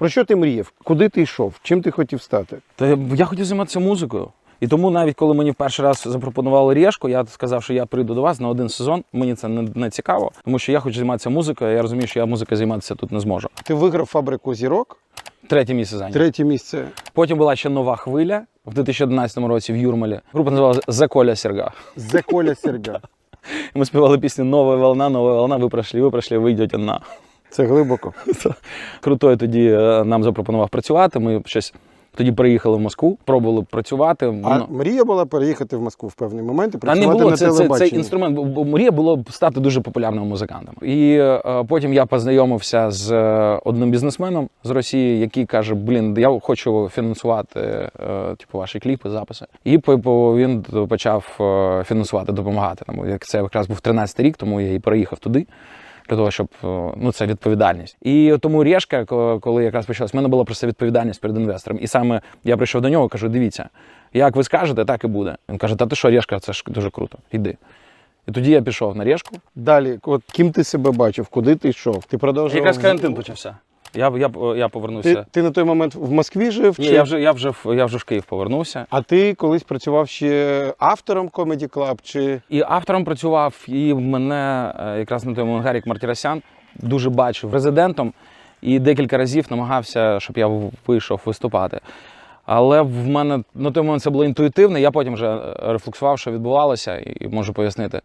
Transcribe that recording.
Про що ти мріяв? Куди ти йшов? Чим ти хотів стати? Та я- хотів займатися музикою. І тому навіть коли мені в перший раз запропонували Рєшку, я сказав, що я прийду до вас на один сезон. Мені це не, не цікаво, тому що я хочу займатися музикою. Я розумію, що я музикою займатися тут не зможу. Ти виграв фабрику зірок, Третє місце зайняв. третє місце. Потім була ще нова хвиля в 2011 році в Юрмалі. Група називалася «За Коля Серга. Зе Коля Серга. Ми співали пісню Нова волна, нова волна, ви пройшли, ви пройшли, ви йдете на. Це глибоко. Крутой тоді е, нам запропонував працювати. Ми щось тоді приїхали в Москву, пробували працювати. А Воно- мрія була переїхати в Москву в певний момент і Та не було на це, це, це телебаченні. інструмент. бо- Мрія було стати дуже популярним музикантом. І е, потім я познайомився з е, одним бізнесменом з Росії, який каже: Блін, я хочу фінансувати е, типу, ваші кліпи, записи. І по- по- він почав е, фінансувати, допомагати. Тому як це якраз був 13-й рік, тому я і переїхав туди. Для того, щоб е, ну це відповідальність. І тому Решка, коли якраз почалась, в мене була просто відповідальність перед інвестором. І саме я прийшов до нього, кажу: дивіться, як ви скажете, так і буде. Він каже: Та ти що, Решка, це ж дуже круто. Іди. І тоді я пішов на Решку. Далі, от ким ти себе бачив, куди ти йшов? Ти продовжував. Якраз карантин почався. Я, я, я повернувся. Ти, ти на той момент в Москві жив? Ні, чи- я вже, я, вже, я вже в Київ повернувся. А ти колись працював ще автором Comedy Club? Чи І автором працював, і мене е, якраз на той момент Гарік Мартіросян дуже бачив резидентом і декілька разів намагався, щоб я вийшов виступати. Але в мене на той момент це було інтуїтивно, я потім вже е, рефлексував, що відбувалося, і можу пояснити.